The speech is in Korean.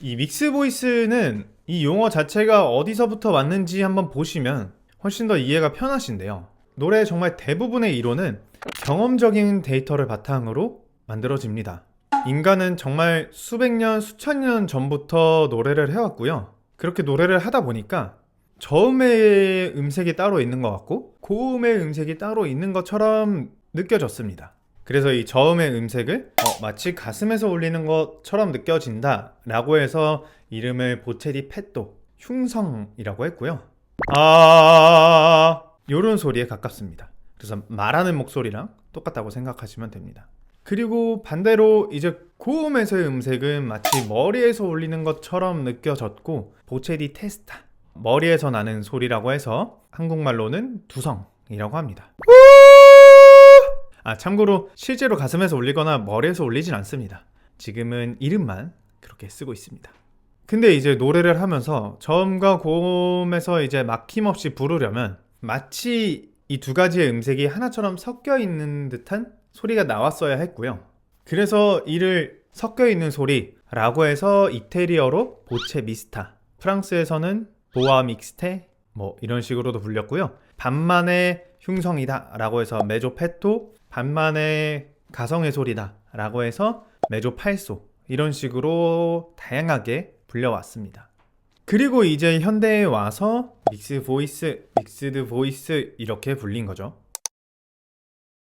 이 믹스 보이스는 이 용어 자체가 어디서부터 왔는지 한번 보시면 훨씬 더 이해가 편하신데요. 노래의 정말 대부분의 이론은 경험적인 데이터를 바탕으로 만들어집니다. 인간은 정말 수백 년, 수천 년 전부터 노래를 해왔고요. 그렇게 노래를 하다 보니까 저음의 음색이 따로 있는 것 같고 고음의 음색이 따로 있는 것처럼 느껴졌습니다. 그래서 이 저음의 음색을 어, 마치 가슴에서 울리는 것처럼 느껴진다 라고 해서 이름을 보체디 페토 흉성이라고 했고요. 아 요런 소리에 가깝습니다. 그래서 말하는 목소리랑 똑같다고 생각하시면 됩니다. 그리고 반대로 이제 고음에서의 음색은 마치 머리에서 울리는 것처럼 느껴졌고 보체디 테스타 머리에서 나는 소리라고 해서 한국말로는 두성이라고 합니다. 아 참고로 실제로 가슴에서 울리거나 머리에서 울리진 않습니다. 지금은 이름만 그렇게 쓰고 있습니다. 근데 이제 노래를 하면서 저음과 고음에서 이제 막힘없이 부르려면 마치 이 두 가지의 음색이 하나처럼 섞여 있는 듯한 소리가 나왔어야 했고요. 그래서 이를 섞여 있는 소리라고 해서 이태리어로 보체 미스타, 프랑스에서는 보아 믹스테 뭐 이런 식으로도 불렸고요. 반만의 흉성이다라고 해서 메조 페토, 반만의 가성의 소리다라고 해서 메조 팔소 이런 식으로 다양하게 불려왔습니다. 그리고 이제 현대에 와서 믹스 보이스, 믹스드 보이스 이렇게 불린 거죠.